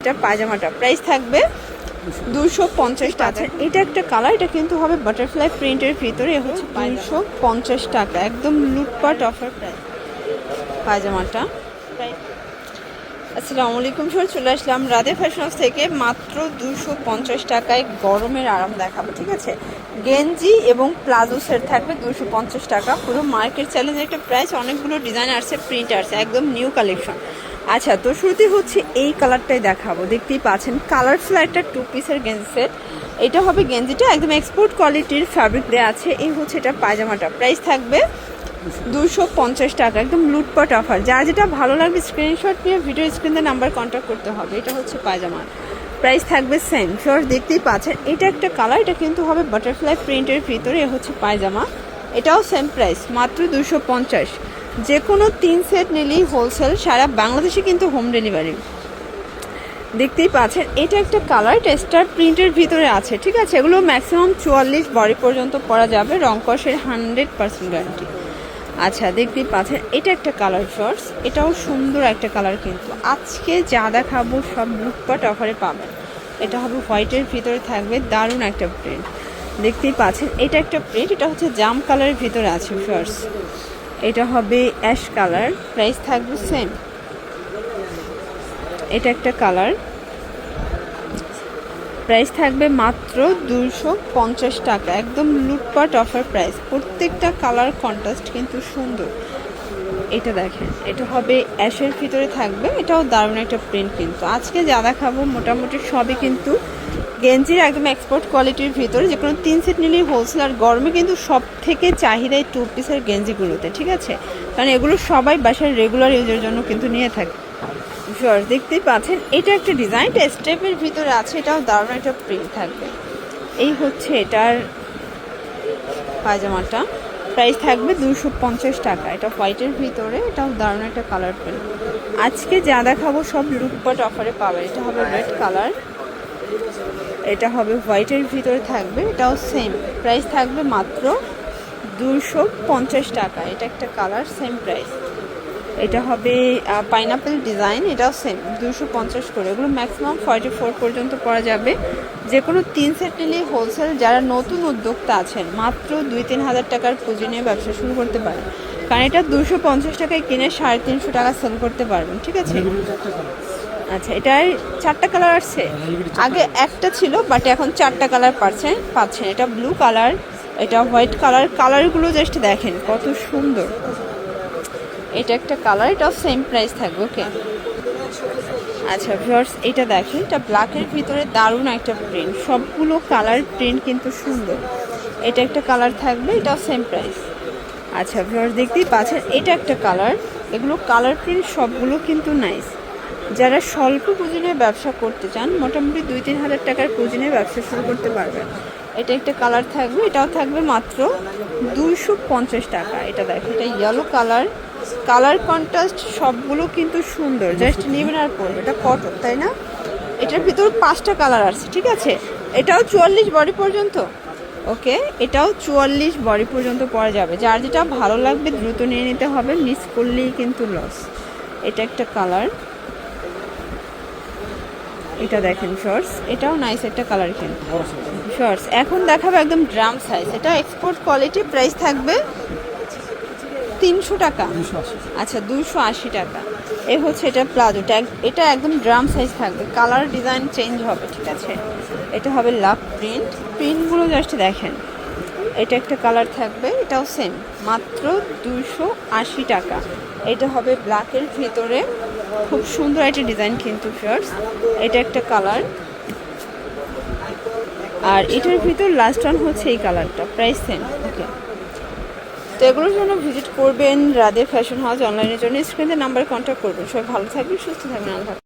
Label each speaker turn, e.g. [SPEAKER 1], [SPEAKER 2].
[SPEAKER 1] এটা পায়জামাটা। প্রাইস থাকবে দুশো পঞ্চাশ টাকা। এটা একটা কালার এটা কিন্তু হবে বাটারফ্লাই প্রিন্টের ভিতরে হচ্ছে দুশো পঞ্চাশ টাকা। একদম লুটপাট অফার প্রাইস পায়জামাটা। আসসালামু আলাইকুম স্যার চলে আসলাম রাধে ফ্যাশন হাউস থেকে। মাত্র দুশো পঞ্চাশ টাকায় গরমের আরাম দেখাবো ঠিক আছে? গেঞ্জি এবং প্লাজো সেট থাকবে দুশো পঞ্চাশ টাকা। পুরো মার্কেট চ্যালেঞ্জের একটা প্রাইস অনেকগুলো ডিজাইন আসছে প্রিন্ট আসছে একদম নিউ কালেকশন আচ্ছা তো শুরুতে হচ্ছে এই কালারটাই দেখাবো। দেখতেই পাচ্ছেন কালারফুল একটা টু পিসের গেঞ্জি সেট এটা হবে গেঞ্জিটা একদম এক্সপোর্ট কোয়ালিটির ফ্যাব্রিক দেওয়া আছে। এই হচ্ছে এটা পায়জামাটা। প্রাইস থাকবে দুশো পঞ্চাশ টাকা, একদম লুটপাট অফার যা যেটা ভালো লাগবে স্ক্রিনশট নিয়ে ভিডিও স্ক্রিনে নাম্বার কন্ট্যাক্ট করতে হবে। এটা হচ্ছে পায়জামা। প্রাইস থাকবে সেম শর্ট দেখতেই পাচ্ছেন, এটা একটা কালার এটা কিন্তু হবে বাটারফ্লাই প্রিন্টের ভিতরে হচ্ছে পায়জামা। এটাও সেম প্রাইস মাত্র দুশো পঞ্চাশ। যে কোনো তিন সেট নিলেই হোলসেল সারা বাংলাদেশে কিন্তু হোম ডেলিভারি দেখতেই পাচ্ছেন, এটা একটা কালার টেস্টার প্রিন্টের ভিতরে আছে, ঠিক আছে? এগুলো ম্যাক্সিমাম চুয়াল্লিশ বডি পর্যন্ত পরা যাবে, রং কষের হান্ড্রেড পার্সেন্ট গ্যারান্টি আচ্ছা দেখতেই পাচ্ছেন, এটা একটা কালার শর্টস এটাও সুন্দর একটা কালার কিন্তু। আজকে যা দেখাবো সব লুটপাট অফারে পাবেন। এটা হবে হোয়াইটের ভিতরে থাকবে, দারুণ একটা প্রিন্ট দেখতেই পাচ্ছেন, এটা একটা প্রিন্ট এটা হচ্ছে জাম কালারের ভিতরে আছে শর্টস এটা হবে অ্যাশ কালার। প্রাইস থাকবে সেম এটা একটা কালার। প্রাইস থাকবে মাত্র দুশো পঞ্চাশ টাকা। একদম লুটপাট অফার প্রাইস প্রত্যেকটা কালার কন্ট্রাস্ট কিন্তু সুন্দর। এটা দেখেন এটা হবে অ্যাশের ভিতরে থাকবে। এটাও দারুণ একটা প্রিন্ট কিন্তু। আজকে যা দেখাবো মোটামুটি সবই কিন্তু গেঞ্জির একদম এক্সপোর্ট কোয়ালিটির ভিতরে যে কোনো তিন সেট নিলেই হোলসেল আর গরমে কিন্তু সব থেকে চাহিদাই টু পিসের গেঞ্জিগুলোতে, ঠিক আছে? কারণ এগুলো সবাই বাসায় রেগুলার ইউজের জন্য কিন্তু নিয়ে থাকে। শিওর দেখতেই পাচ্ছেন, এটা একটা ডিজাইন এটা স্টেপের ভিতরে আছে, এটাও দারুণ একটা প্রিন্ট থাকবে। এই হচ্ছে এটার পায়জামাটা প্রাইস থাকবে দুশো পঞ্চাশ টাকা, এটা হোয়াইটের ভিতরে, এটাও দারুণ একটা কালার প্রিন্ট আজকে যা দেখাবো সব লুটপাট অফারে পাবে এটা হবে রেড কালার এটা হবে হোয়াইটের ভিতরে থাকবে, এটাও সেম প্রাইস থাকবে মাত্র দুশো পঞ্চাশ টাকা। এটা একটা কালার সেম প্রাইস এটা হবে পাইনাপেল ডিজাইন এটাও সেম দুশো পঞ্চাশ করে। এগুলো ম্যাক্সিমাম ফর্টি ফোর পর্যন্ত পরা যাবে। যে কোনো তিন সেট নিলেই হোলসেল যারা নতুন উদ্যোক্তা আছেন, মাত্র দুই তিন হাজার টাকার পুঁজি নিয়ে ব্যবসা শুরু করতে পারেন। কারণ এটা দুশো পঞ্চাশ টাকায় কিনে সাড়ে তিনশো টাকা সেল করতে পারবেন, ঠিক আছে? আচ্ছা এটার চারটা কালার আসছে আগে একটা ছিল বাট এখন চারটা কালার পাচ্ছেন পাচ্ছেন এটা ব্লু কালার এটা হোয়াইট কালার কালারগুলো জাস্ট দেখেন, কত সুন্দর। এটা একটা কালার এটাও সেম প্রাইস থাকবে ওকে আচ্ছা ভিউয়ার্স এটা দেখেন, এটা ব্ল্যাকের ভিতরে দারুণ একটা প্রিন্ট সবগুলো কালার প্রিন্ট কিন্তু সুন্দর। এটা একটা কালার থাকবে, এটাও সেম প্রাইস আচ্ছা ভিউয়ার্স দেখতেই পাচ্ছেন, এটা একটা কালার এগুলো কালার প্রিন্ট সবগুলো কিন্তু নাইস যারা স্বল্প পুঁজি নিয়ে ব্যবসা করতে চান, মোটামুটি দুই তিন হাজার টাকার পুঁজি নিয়ে ব্যবসা শুরু করতে পারবেন। এটা একটা কালার থাকবে, এটাও থাকবে মাত্র দুইশো পঞ্চাশ টাকা। এটা দেখো, এটা ইয়েলো কালার কালার কন্ট্রাস্ট সবগুলো কিন্তু সুন্দর জাস্ট নেবেন আর পরবে। এটা কটন তাই না? এটার ভিতর পাঁচটা কালার আছে, ঠিক আছে? এটাও চুয়াল্লিশ বডি পর্যন্ত। ওকে এটাও চুয়াল্লিশ বডি পর্যন্ত পরা যাবে। যার যেটা ভালো লাগবে দ্রুত নিয়ে নিতে হবে মিস করলেই কিন্তু লস এটা একটা কালার এটা দেখেন শর্টস এটাও নাইস একটা কালার কিন্তু শর্টস এখন দেখাবো একদম ড্রাম সাইজ এটা এক্সপোর্ট কোয়ালিটি প্রাইস থাকবে তিনশো টাকা। আচ্ছা দুশো আশি টাকা। এ হচ্ছে এটা প্লাজোটা এটা একদম ড্রাম সাইজ থাকবে। কালার ডিজাইন চেঞ্জ হবে ঠিক আছে? এটা হবে লাভ প্রিন্ট প্রিন্টগুলো জাস্ট দেখেন। এটা একটা কালার থাকবে, এটাও সেম মাত্র দুশো আশি টাকা। এটা হবে ব্ল্যাকের ভিতরে। খুব সুন্দর একটা ডিজাইন কিন্তু ফিয়ার্স এটা একটা কালার। আর এটার ভিতর লাস্ট ওয়ান হচ্ছে এই কালারটা প্রাইস সেম ওকে তো এগুলোর জন্য ভিজিট করবেন রাধে ফ্যাশন হাউস অনলাইনের জন্য। স্ক্রিনে নাম্বার কন্ট্যাক্ট করবেন। সবাই ভালো থাকবেন, সুস্থ থাকবেন, আল্লাহ।